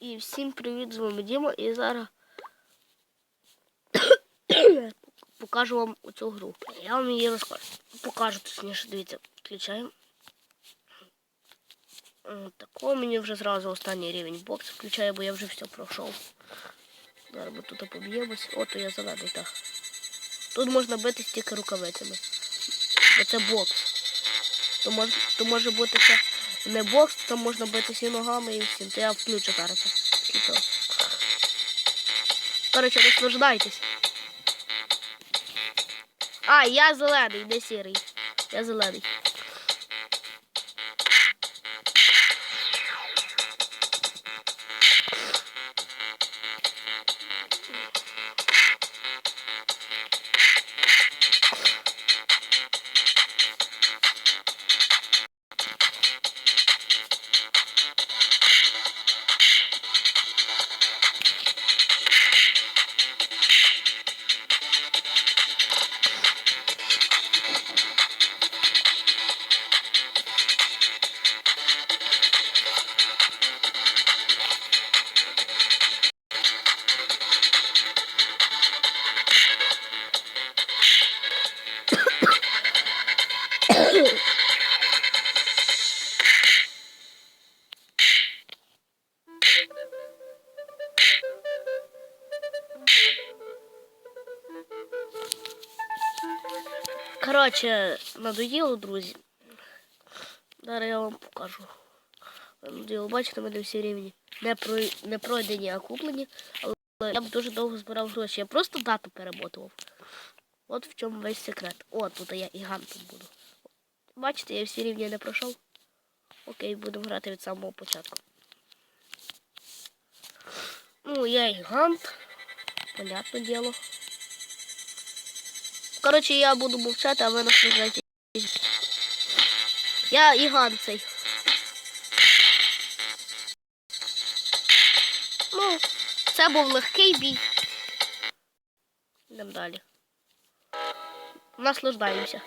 І всім привіт, з вами Діма. І зараз покажу вам оцю гру. Я вам її розкажу. Покажу точніше, дивіться, включаємо. Такого мені вже зразу останній рівень бокс включає, бо я вже все пройшов. Зараз ми тут поб'ємось. Ото я зелений, так. Тут можна бити тільки рукавицями. Бо це бокс. То може, то може бути це не бокс, то можна битися і ногами і всім. То я включу зараз. Коротше, наслаждайтесь. А, я зелений, не сірий. Я зелений. Коротше, надоїло, друзі. Зараз я вам покажу. Надоїло, бачите, в мене всі рівні не, про... не пройдені, а куплені. Але я б дуже довго збирав гроші. Я просто дату перемотував. От в чому весь секрет. О, тут я гігантом буду. Бачите, я всі рівні не пройшов. Окей, будемо грати від самого початку. Ну, я гігант. Понятне діло. Коротше, я буду мовчати, а ви наслаждайтесь. Я Іган цей. Ну, це був легкий бій. Йдемо далі. Наслаждаємося.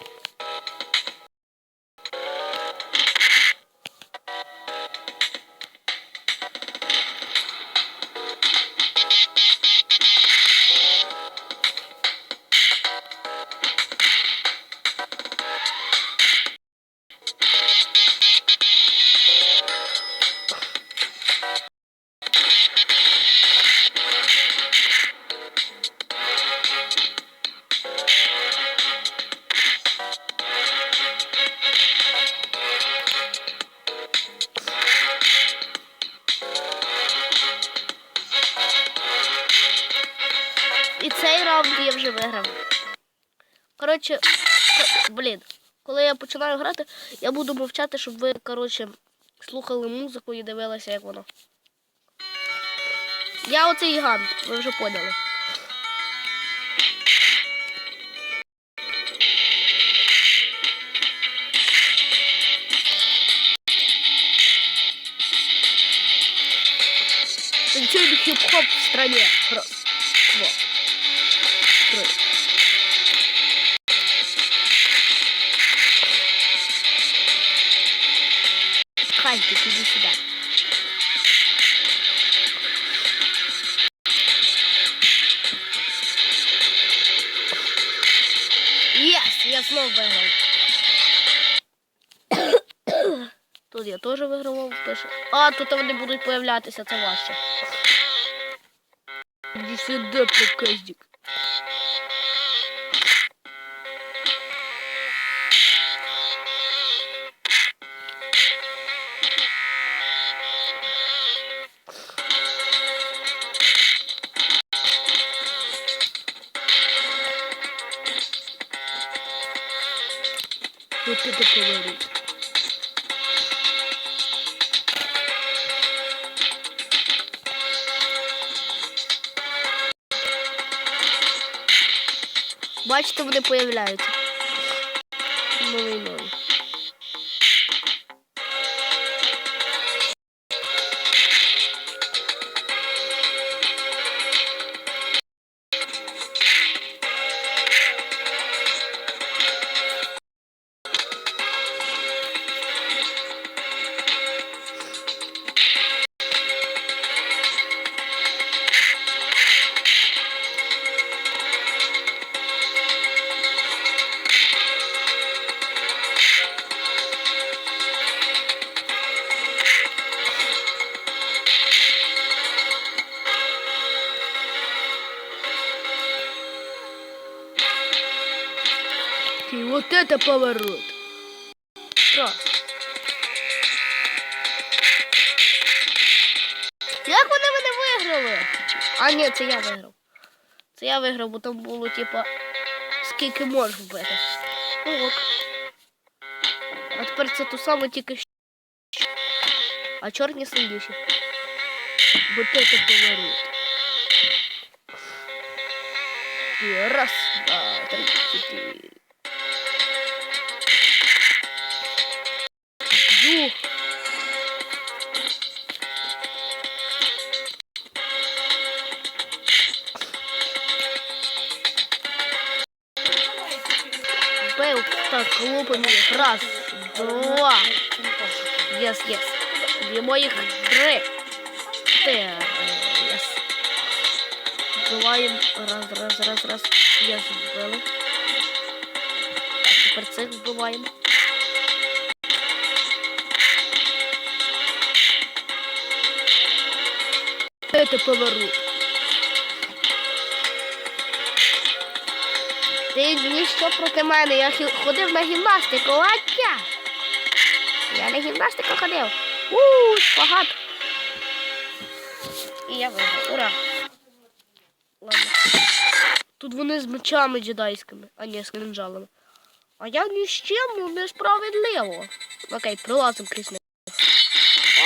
І цей раунд я вже виграв. Коротше, блін, коли я починаю грати, я буду мовчати, щоб ви, коротше, слухали музику і дивилися, як воно. Я оцей гігант, ви вже поняли. Танцуем хип-хоп в стране. Раз, Хальтик, иди сюда. Єс, я знов виграв. Тут я теж вигравав. Пише. А, тут вони будуть появлятися, це важче. Иди сюда, проказник. Вот это говорит. Бачите, вони появляються. Новий новий. Вот это поворот. Раз. Як вони мене виграли? А ні, це я виграв. Це я виграв, бо там було, типа, скільки можеш вбити. Ну ок. А тепер це ту саме тільки що. А чорні сильніші. Вот это поворот. И раз, два, три, четыре. Бил так лупами. Раз, два. Єс, єс. Б'ємо їх три. Чотири. Єс. Раз, раз, раз, раз. Єс, вбили. Так, тепер цих. Это поворот. Ти ніщо проти мене. Я ходив на гімнастику, аття. Я на гімнастику ходив. Ууу, шпагат. І я виграв. Ура. Ладно. Тут вони з мечами джедайськими, а не з кинджалами. А я ні з чим, ну несправедливо. Окей, прилазим крізь них.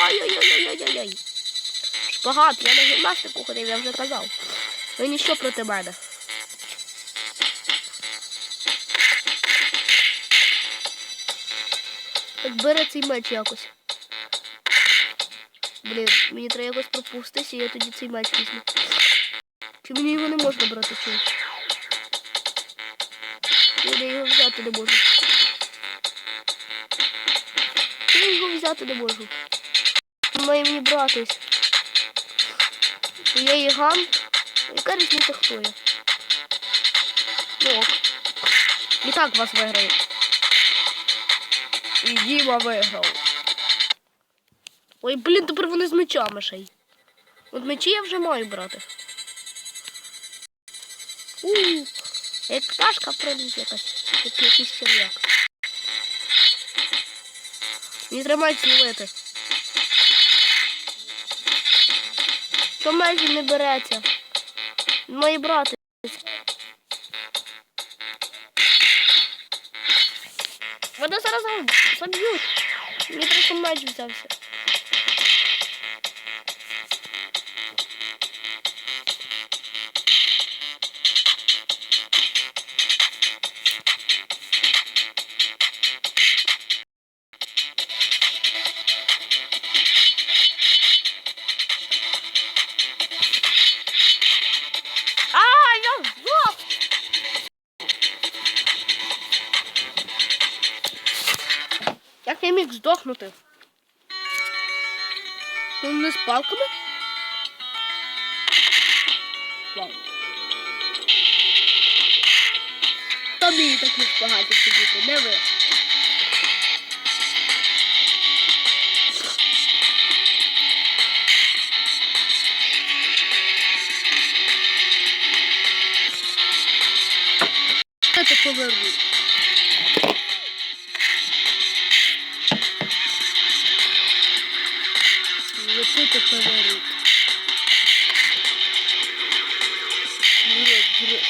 Ой-ой-ой-ой-ой-ой. Шпагат, я на гімнастику ходив, я вже казав. Ви ніщо проти мене. Бери цей меч якось. Блін, мені треба якось пропустити, і я тоді цей меч візьму. Чи мені його не можна брати чогось? Я його взяти не можу. Я його взяти не можу. Має мені братись. Я гігант. Яка різниця хто я? Ну ок. І так вас виграю. І Діма виграв. Ой, блін, тепер вони з мечами ще й. От мечі я вже маю брати. У, як пташка проліз якась. Як якийсь черв'як. Не тримайся ловити. Що межі не береться? Мої брати. Вони зараз заб'ють. Мені просто меч взявся. Я міг здохнути? Ну, не з палками? Вау. Тобі так не багато сидіти, не ви. Это поворот. Вперед, вперед.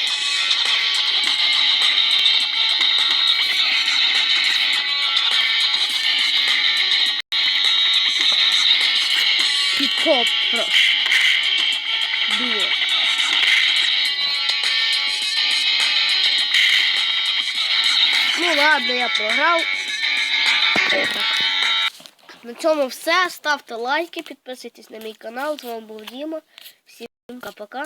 Хип-хоп. Раз. Ну ладно, я програв. Так. На цьому все. Ставте лайки, підписуйтесь на мій канал. З вами був Діма. Всім пока-пока.